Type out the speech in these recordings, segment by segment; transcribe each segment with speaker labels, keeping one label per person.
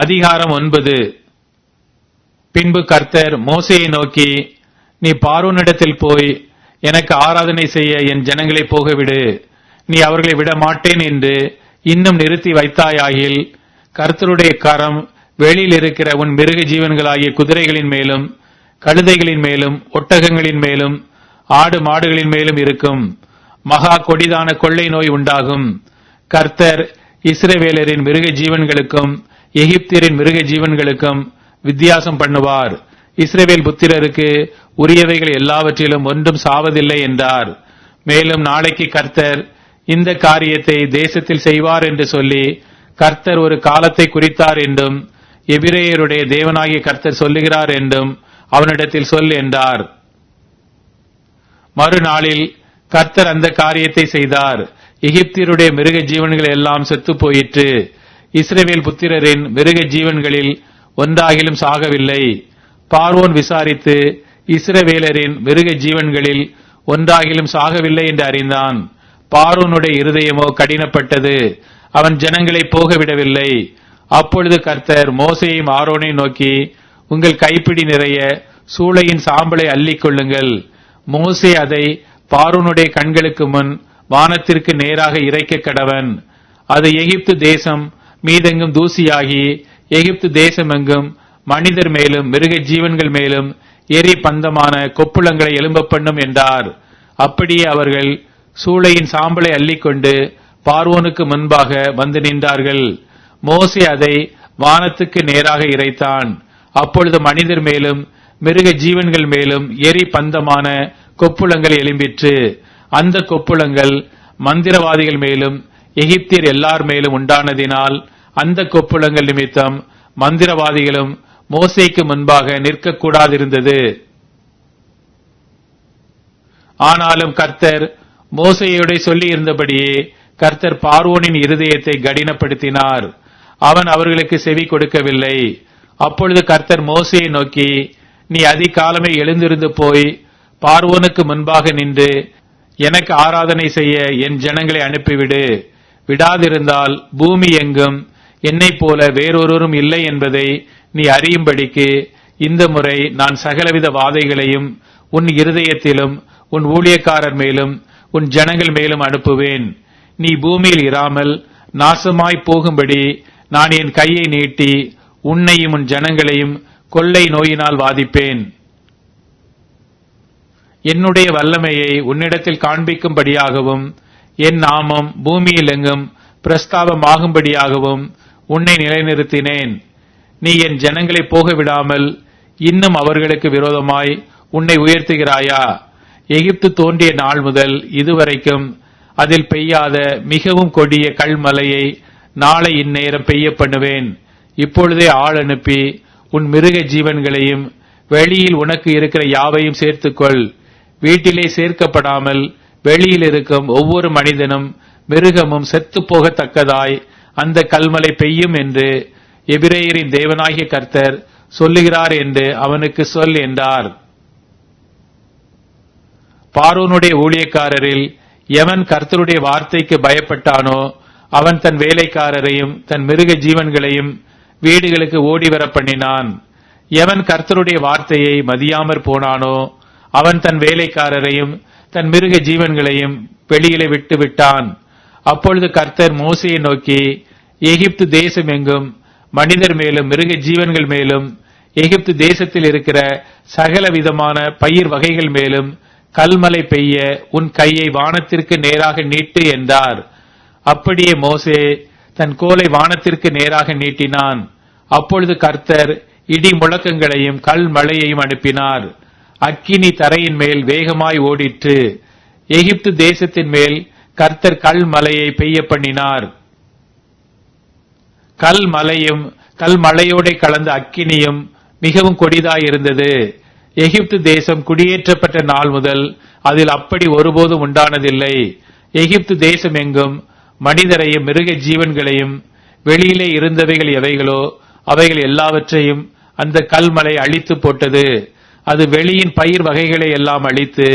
Speaker 1: அதிகாரம் ஒன்பது. பின்பு கர்த்தர் மோசையை நோக்கி நீ பார்வனிடத்தில் போய் எனக்கு ஆராதனை செய்ய என் ஜனங்களை போகவிடு. நீ அவர்களை விட மாட்டேன் என்று இன்னும் நிறுத்தி வைத்தாயாகில் கர்த்தருடைய கரம் வெளியில் இருக்கிற உன் மிருக ஜீவன்களாகிய குதிரைகளின் மேலும் கழுதைகளின் மேலும் ஒட்டகங்களின் மேலும் ஆடு மாடுகளின் மேலும் இருக்கும். மகா கொடிதான கொள்ளை நோய் உண்டாகும். கர்த்தர் இஸ்ரவேலரின் மிருக ஜீவன்களுக்கும் எகிப்தியரின் மிருக ஜீவன்களுக்கும் வித்தியாசம் பண்ணுவார். இஸ்ரேவேல் புத்திரருக்கு உரியவைகள் எல்லாவற்றிலும் ஒன்றும் சாவதில்லை என்றார். மேலும் நாளைக்கு கர்த்தர் இந்த காரியத்தை தேசத்தில் செய்வார் என்று சொல்லி கர்த்தர் ஒரு காலத்தை குறித்தார் என்றும் எபிரேயருடைய தேவனாகிய கர்த்தர் சொல்லுகிறார் என்றும் அவனிடத்தில் சொல் என்றார். மறுநாளில் கர்த்தர் அந்த காரியத்தை செய்தார். எகிப்தியருடைய மிருக ஜீவன்கள் எல்லாம் செத்து போயிற்று. இஸ்ரேவேல் புத்திரரின் மிருக ஜீவன்களில் ஒன்றாகிலும் சாகவில்லை. பார்வோன் விசாரித்து இஸ்ரவேலரின் மிருக ஜீவன்களில் ஒன்றாகிலும் சாகவில்லை என்று அறிந்தான். பார்வனுடைய இருதயமோ கடினப்பட்டது. அவன் ஜனங்களை போக விடவில்லை அப்பொழுது கர்த்தர் மோசையும் ஆரோனை நோக்கி உங்கள் கைப்பிடி நிறைய சூளையின் சாம்பலை அள்ளிக்கொள்ளுங்கள் மோசை மோசே அதை பாரூனுடைய கண்களுக்கு முன் வானத்திற்கு நேராக இறைக்க கடவன். அது எகிப்து தேசம் மீதெங்கும் தூசியாகி எகிப்து தேசமெங்கும் மனிதர் மேலும் மிருக ஜீவன்கள் மேலும் எரி பந்தமான கொப்புளங்களை எழும்ப பண்ணும் என்றார். அப்படியே அவர்கள் சூளையின் சாம்பலை அள்ளிக்கொண்டு பார்வோனுக்கு முன்பாக வந்து நின்றார்கள். மோசி அதை வானத்துக்கு நேராக இறைத்தான். அப்பொழுது மனிதர் மேலும் மிருக ஜீவன்கள் மேலும் எரி பந்தமான கொப்புளங்கள் எழும்பிற்று அந்த கொப்புளங்கள் மந்திரவாதிகள் மேலும் எகிப்தியர் எல்லார் மேலும் உண்டானதினால் அந்த கொப்புளங்கள் நிமித்தம் மந்திரவாதிகளும் மோசைக்கு முன்பாக நிற்கக்கூடாதிருந்தது. ஆனாலும் கர்த்தர் மோசையோட சொல்லி இருந்தபடியே கர்த்தர் பார்வோனின் இருதயத்தை கடினப்படுத்தினார். அவன் அவர்களுக்கு செவி கொடுக்கவில்லை. அப்பொழுது கர்த்தர் மோசையை நோக்கி நீ அதிகாலமே எழுந்திருந்து போய் பார்வோனுக்கு முன்பாக நின்று எனக்கு ஆராதனை செய்ய என் ஜனங்களை அனுப்பிவிடு. விடாதிருந்தால் பூமி எங்கும் என்னைப் போல வேறொருவரும் இல்லை என்பதை நீ அறியும்படிக்கு இந்த முறை நான் சகலவித வாதைகளையும் உன் இருதயத்திலும் உன் ஊழியக்காரர் மேலும் உன் ஜனங்கள் மேலும் அனுப்புவேன். நீ பூமியில் இராமல் நாசமாய் போகும்படி நான் என் கையை நீட்டி உன்னையும் உன் ஜனங்களையும் கொள்ளை நோயினால் வாதிப்பேன். என்னுடைய வல்லமையை உன்னிடத்தில் காண்பிக்கும்படியாகவும் என் நாமம் பூமியில் எங்கும் பிரஸ்தாபமாகும்படியாகவும் உன்னை நிலைநிறுத்தினேன். நீ என் ஜனங்களை போக விடாமல் இன்னும் அவர்களுக்கு விரோதமாய் உன்னை உயர்த்துகிறாயா? எகிப்து தோன்றிய நாள் முதல் இதுவரைக்கும் அதில் பெய்யாத மிகவும் கொடிய கல்மலையை நாளை இந்நேரம் பெய்ய பண்ணுவேன். இப்பொழுதே ஆள் அனுப்பி உன் மிருக ஜீவன்களையும் வெளியில் உனக்கு இருக்கிற யாவையும் சேர்த்துக்கொள். வீட்டிலே சேர்க்கப்படாமல் வெளியில் இருக்கும் ஒவ்வொரு மனிதனும் மிருகமும் செத்து போகத்தக்கதாய் அந்த கல்மலை பெய்யும் என்று எபிரேயரின் தேவனாகிய கர்த்தர் சொல்லுகிறார் என்று அவனுக்கு சொல் என்றார். பார்வோனுடைய ஊழியக்காரரில் எவன் கர்த்தருடைய வார்த்தைக்கு பயப்பட்டானோ அவன் தன் வேலைக்காரரையும் தன் மிருக ஜீவன்களையும் வீடுகளுக்கு ஓடி வர பண்ணினான். எவன் கர்த்தருடைய வார்த்தையை மதியாமற் போனானோ அவன் தன் வேலைக்காரரையும் தன் மிருக ஜீவன்களையும் வெளியிலே விட்டு விட்டான் அப்பொழுது கர்த்தர் மோசையை நோக்கி எகிப்து தேசம் எங்கும்? மனிதர் மேலும் மிருக ஜீவன்கள் மேலும் எகிப்து தேசத்தில் இருக்கிற சகல விதமான பயிர் வகைகள் மேலும் கல்மலை பெய்ய உன் கையை வானத்திற்கு நேராக நீட்டு என்றார். அப்படியே மோசே தன் கோலை வானத்திற்கு நேராக நீட்டினான். அப்பொழுது கர்த்தர் இடி முழக்கங்களையும் கல் மழையையும் அனுப்பினார். அக்கினி தரையின் மேல் வேகமாய் ஓடிற்று. எகிப்து தேசத்தின் மேல் கர்த்தர் கல் மலையை பெய்ய பண்ணினார். கல் மலையும் கல் மலையோட கலந்த அக்கினியும் மிகவும் கொடிதாயிருந்தது எகிப்து தேசம் குடியேற்றப்பட்ட நாள் முதல் அதில் அப்படி ஒருபோதும் உண்டானதில்லை. எகிப்து தேசம் எங்கும் மனிதரையும் மிருக ஜீவன்களையும் வெளியிலே இருந்தவைகள் எவைகளோ அவைகள் எல்லாவற்றையும் அந்த கல்மலை அழித்து போட்டது. அது வெளியின் பயிர் வகைகளை எல்லாம் அழித்து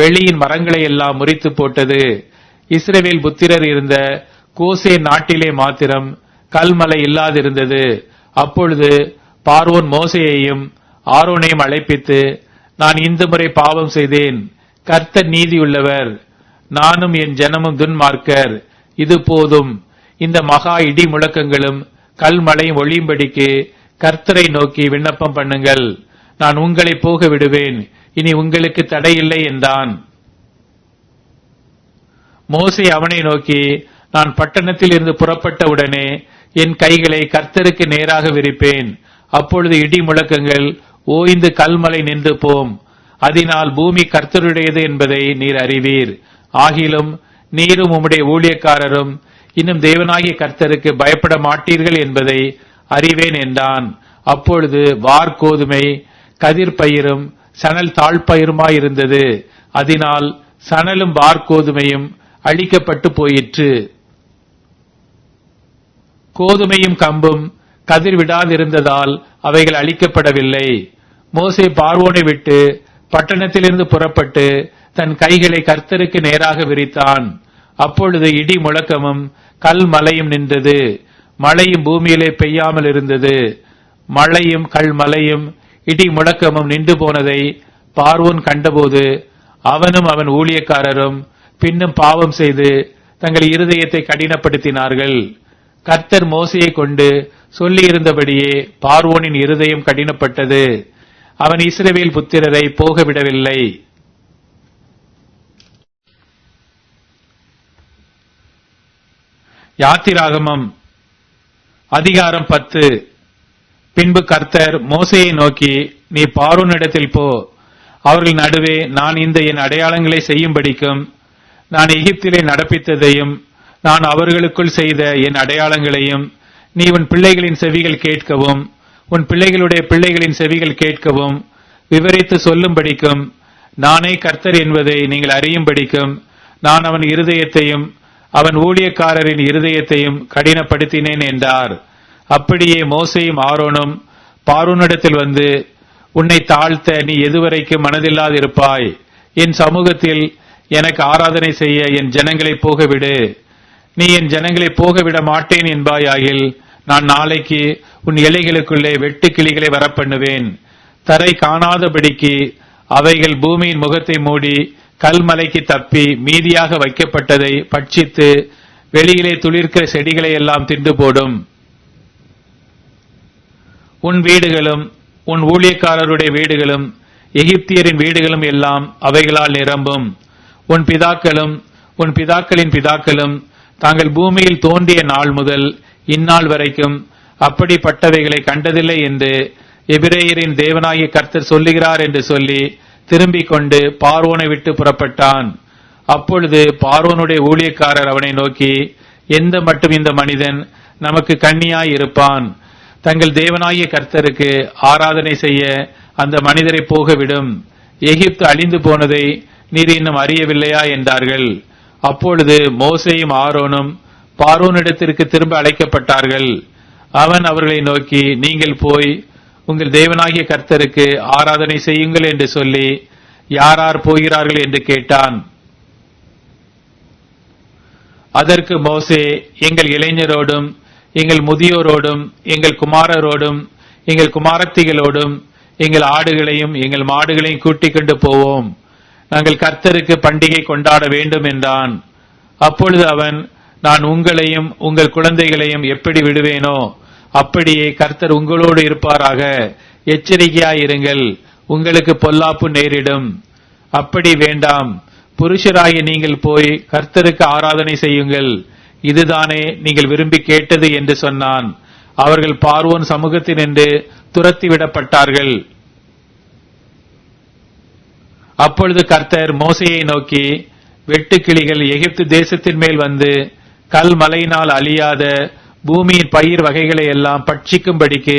Speaker 1: வெளியின் மரங்களை எல்லாம் முறித்து போட்டது. இஸ்ரேவேல் புத்திரர் இருந்த கோசே நாட்டிலே மாத்திரம் கல்மலை இல்லாதிருந்தது. அப்பொழுது பார்வோன் மோசையையும் ஆரோனையும் அழைப்பித்து நான் இந்த முறை பாவம் செய்தேன். கர்த்த நீதியுள்ளவர். நானும் என் ஜனமும் துன்மார்க்கர். இது போதும். இந்த மகா இடி முழக்கங்களும் கல்மலையும் ஒளியும்படிக்கு கர்த்தரை நோக்கி விண்ணப்பம் பண்ணுங்கள். நான் உங்களை போக விடுவேன் இனி உங்களுக்கு தடையில்லை என்றான். மோசை அவனை நோக்கி நான் பட்டணத்தில் இருந்து புறப்பட்ட உடனே என் கைகளை கர்த்தருக்கு நேராக விரிப்பேன். அப்பொழுது இடி முழக்கங்கள் ஓய்ந்து கல்மலை நின்று போம். அதனால் பூமி கர்த்தருடையது என்பதை நீர் அறிவீர். ஆகிலும் நீரும் உம்முடைய ஊழியக்காரரும் இன்னும் தேவனாகிய கர்த்தருக்கு பயப்பட மாட்டீர்கள் என்பதை அறிவேன் என்றான். அப்பொழுது வார்கோதுமை கதிர் பயிரும் சணல் தாழ்பயிருமாயிருந்தது அதனால் சணலும் வார்கோதுமையும் அழிக்கப்பட்டு போயிற்று. கோதுமையும் கம்பும் கதிர் விடாதிருந்ததால் அவைகள் அழிக்கப்படவில்லை. மோசே பார்வோனை விட்டு பட்டணத்திலிருந்து புறப்பட்டு தன் கைகளை கர்த்தருக்கு நேராக விரித்தான். அப்பொழுது இடி முழக்கமும் கல் மலையும் நின்றது. மழையும் பூமியிலே பெய்யாமல் இருந்தது. மழையும் கல் மலையும் இடி முழக்கமும் நின்று போனதை பார்வோன் கண்டபோது அவனும் அவன் ஊழியக்காரரும் பின்னும் பாவம் செய்து தங்கள் இருதயத்தை கடினப்படுத்தினார்கள். கர்த்தர் மோசையை கொண்டு சொல்லியிருந்தபடியே பார்வோனின் இருதயம் கடினப்பட்டது. அவன் இஸ்ரவேல் புத்திரரை போகவிடவில்லை. யாத்திராகமம் அதிகாரம் பத்து. பின்பு கர்த்தர் மோசையை நோக்கி நீ பார்வோனிடத்தில் போ. அவர்கள் நடுவே நான் இந்த என் அடையாளங்களை செய்யும்படிக்கும் நான் எகிப்திலே நடப்பித்ததையும் நான் அவர்களுக்குள் செய்த என் அடையாளங்களையும் நீ உன் பிள்ளைகளின் செவிகள் கேட்கவும் உன் பிள்ளைகளுடைய பிள்ளைகளின் செவிகள் கேட்கவும் விவரித்து சொல்லும்படிக்கும் நானே கர்த்தர் என்பதை நீங்கள் அறியும்படிக்கும் நான் அவன் இருதயத்தையும் அவன் ஊழியக்காரரின் இருதயத்தையும் கடினப்படுத்தினேன் என்றார். அப்படியே மோசையும் ஆரோனும் பார்வோனிடத்தில் வந்து உன்னை தாழ்த்த நீ எதுவரைக்கும் மனதில்லாதிருப்பாய். என் சமூகத்தில் எனக்கு ஆராதனை செய்ய என் ஜனங்களை போகவிடு. நீ என் ஜனங்களை போகவிட மாட்டேன் என்பாயாகில் நான் நாளைக்கு உன் இலைகளுக்குள்ளே வெட்டு கிளிகளை வரப்பண்ணுவேன். தரை காணாதபடிக்கு அவைகள் பூமியின் முகத்தை மூடி கல்மலைக்கு தப்பி மீதியாக வைக்கப்பட்டதை பட்சித்து வெளியிலே துளிர்க்கிற செடிகளை எல்லாம் தின்று போடும். உன் வீடுகளும் உன் ஊழியக்காரருடைய வீடுகளும் எகிப்தியரின் வீடுகளும் எல்லாம் அவைகளால் நிரம்பும். உன் பிதாக்களும் உன் பிதாக்களின் பிதாக்களும் தாங்கள் பூமியில் தோன்றிய நாள் முதல் இந்நாள் வரைக்கும் அப்படிப்பட்டவைகளை கண்டதில்லை என்று எபிரேயரின் தேவனாகிய கர்த்தர் சொல்லுகிறார் என்று சொல்லி திரும்பிக் கொண்டு பார்வோனை விட்டு புறப்பட்டான். அப்பொழுது பார்வோனுடைய ஊழியக்காரர் அவனை நோக்கி எந்த மட்டும் இந்த மனிதன் நமக்கு கண்ணியாய் இருப்பான்? தங்கள் தேவனாகிய கர்த்தருக்கு ஆராதனை செய்ய அந்த மனிதரை போகவிடும். எகிப்து அழிந்து போனதை நீர் இன்னும் அறியவில்லையா என்றார்கள். அப்பொழுது மோசையும் ஆரோனும் பார்வோனிடத்திற்கு திரும்ப அழைக்கப்பட்டார்கள். அவன் அவர்களை நோக்கி நீங்கள் போய் உங்கள் தேவனாகிய கர்த்தருக்கு ஆராதனை செய்யுங்கள் என்று சொல்லி யாரார் போகிறார்கள் என்று கேட்டான். அதற்கு மோசே எங்கள் இளைஞரோடும் எங்கள் முதியோரோடும் எங்கள் குமாரரோடும் எங்கள் குமாரத்திகளோடும் எங்கள் ஆடுகளையும் எங்கள் மாடுகளையும் கூட்டிக் கொண்டு போவோம். நாங்கள் கர்த்தருக்கு பண்டிகை கொண்டாட வேண்டும் என்றான். அப்பொழுது அவன் நான் உங்களையும் உங்கள் குழந்தைகளையும் எப்படி விடுவேனோ அப்படியே கர்த்தர் உங்களோடு இருப்பாராக. எச்சரிக்கையாயிருங்கள் உங்களுக்கு பொல்லாப்பு நேரிடும். அப்படி வேண்டாம். புருஷராகி நீங்கள் போய் கர்த்தருக்கு ஆராதனை செய்யுங்கள். இதுதானே நீங்கள் விரும்பி கேட்டது என்று சொன்னான். அவர்கள் பார்வோன் சமூகத்தினின்று துரத்தி விடப்பட்டார்கள். அப்பொழுது கர்த்தர் மோசையை நோக்கி வெட்டுக்கிளிகள் எகிப்து தேசத்தின் மேல் வந்து கல் மலையினால் அழியாத பூமியின் பயிர் வகைகளை எல்லாம் பட்சிக்கும்படிக்கு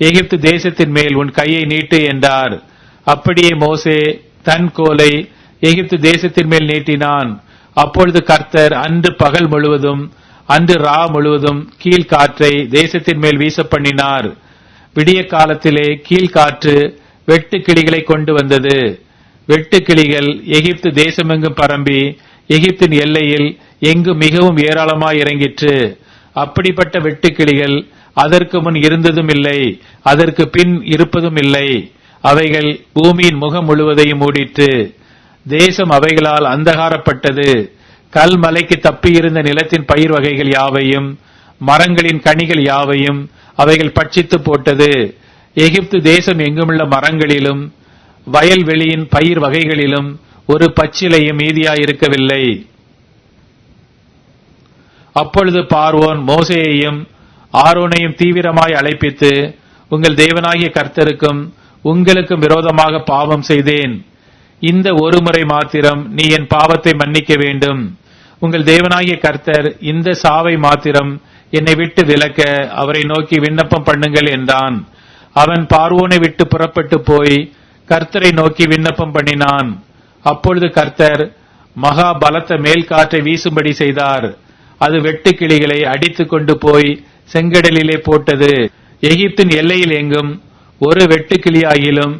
Speaker 1: எகிப்து தேசத்தின் மேல் உன் கையை நீட்டு என்றார். அப்படியே மோசே தன் கோலை எகிப்து தேசத்தின் மேல் நீட்டினான். அப்பொழுது கர்த்தர் அன்று பகல் முழுவதும் அன்று ரா முழுவதும் கீழ்காற்றை தேசத்தின் மேல் வீச பண்ணினார் விடிய காலத்திலே கீழ்காற்று வெட்டுக்கிளிகளை கொண்டு வந்தது. வெட்டுக்கிளிகள் எகிப்து தேசமெங்கும் பரம்பி எகிப்தின் எல்லையில் எங்கு மிகவும் ஏராளமாய் இறங்கிற்று. அப்படிப்பட்ட வெட்டுக்கிளிகள் அதற்கு முன் இருந்ததும் இல்லை அதற்கு பின் இருப்பதும் இல்லை. அவைகள் பூமியின் முகம் முழுவதையும் மூடிற்று. தேசம் அவைகளால் அந்தகாரப்பட்டது. கல் மலைக்கு தப்பியிருந்த நிலத்தின் பயிர் வகைகள் யாவையும் மரங்களின் கனிகள் யாவையும் அவைகள் பட்சித்து போட்டது. எகிப்து தேசம் எங்குமுள்ள மரங்களிலும் வயல்வெளியின் பயிர் வகைகளிலும் ஒரு பச்சிலையும் மீதியாயிருக்கவில்லை. அப்பொழுது பார்வோன் மோசேயையும் ஆரோனையும் தீவிரமாய் அழைப்பித்து உங்கள் தேவனாகிய கர்த்தருக்கும் உங்களுக்கும் விரோதமாக பாவம் செய்தேன். இந்த ஒரு முறை மாத்திரம் நீ என் பாவத்தை மன்னிக்க வேண்டும். உங்கள் தேவனாகிய கர்த்தர் இந்த சாவை மாத்திரம் என்னை விட்டு விலக்க அவரை நோக்கி விண்ணப்பம் பண்ணுங்கள் என்றான். அவன் பார்வோனை விட்டு புறப்பட்டு போய் கர்த்தரை நோக்கி விண்ணப்பம் பண்ணினான். அப்பொழுது கர்த்தர் மகா பலத்த மேல் காற்றை வீசும்படி செய்தார். அது வெட்டுக்கிளிகளை அடித்துக் கொண்டு போய் செங்கடலிலே போட்டது. எகிப்தின் எல்லையில் எங்கும் ஒரு வெட்டுக்கிளியாகிலும்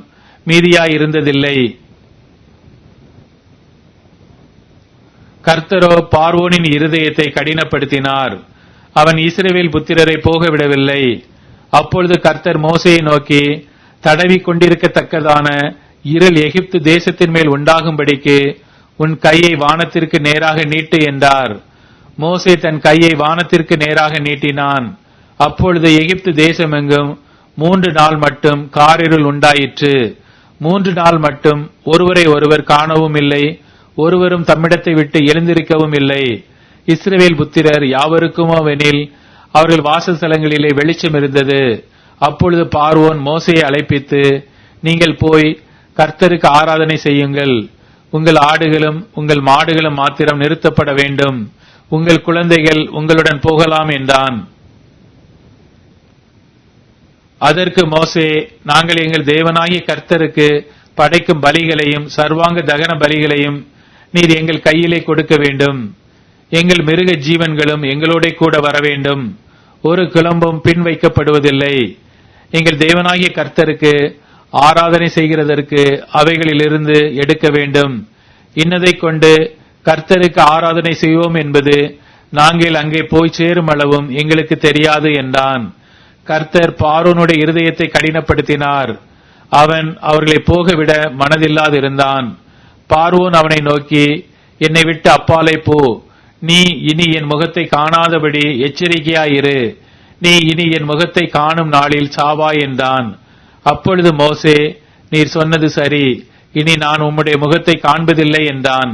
Speaker 1: மீதியாயிருந்ததில்லை. கர்த்தரோ பார்வோனின் இருதயத்தை கடினப்படுத்தினார். அவன் இஸ்ரேவேல் புத்திரரை போக விடவில்லை அப்பொழுது கர்த்தர் மோசையை நோக்கி தடவி கொண்டிருக்கத்தக்கதான இருள் எகிப்து தேசத்தின் மேல் உண்டாகும்படிக்கு உன் கையை வானத்திற்கு நேராக நீட்டு என்றார். மோசே தன் கையை வானத்திற்கு நேராக நீட்டினான். அப்பொழுது எகிப்து தேசமெங்கும் மூன்று நாள் மட்டும் காரிருள் உண்டாயிற்று. மூன்று நாள் மட்டும் ஒருவரை ஒருவர் காணவும் இல்லை ஒருவரும் தம்மிடத்தை விட்டு எழுந்திருக்கவும் இல்லை. இஸ்ரவேல் புத்திரர் யாவருக்குமோவெனில் அவர்கள் வாசஸ்தலங்களிலே வெளிச்சம் இருந்தது. அப்பொழுது பார்வோன் மோசையை அழைப்பித்து நீங்கள் போய் கர்த்தருக்கு ஆராதனை செய்யுங்கள். உங்கள் ஆடுகளும் உங்கள் மாடுகளும் மாத்திரம் நிறுத்தப்பட வேண்டும். உங்கள் குழந்தைகள் உங்களுடன் போகலாம் என்றான். அதற்கு மோசே நாங்கள் எங்கள் தேவனாகிய கர்த்தருக்கு படைக்கும் பலிகளையும் சர்வாங்க தகன பலிகளையும் நீர் எங்கள் கையிலே கொடுக்க வேண்டும். எங்கள் மிருக ஜீவன்களும் எங்களோட கூட வர வேண்டும். ஒரு குழம்பும் பின் வைக்கப்படுவதில்லை எங்கள் தேவனாகிய கர்த்தருக்கு ஆராதனை செய்கிறதற்கு அவைகளிலிருந்து எடுக்க வேண்டும். இன்னதை கொண்டு கர்த்தருக்கு ஆராதனை செய்வோம் என்பது நாங்கள் அங்கே போய் சேரும் அளவும் எங்களுக்கு தெரியாது என்றான். கர்த்தர் பாரோனுடைய இருதயத்தை கடினப்படுத்தினார். அவன் அவர்களை போகவிட மனதில்லாதிருந்தான். பார்வோன் அவனை நோக்கி என்னை விட்டு அப்பாலே போ. நீ இனி என் முகத்தை காணாதபடி எச்சரிக்கையாயிரு நீ இனி என் முகத்தை காணும் நாளில் சாவா என்றான். அப்பொழுது மோசே நீர் சொன்னது சரி. இனி நான் உம்முடைய முகத்தை காண்பதில்லை என்றான்.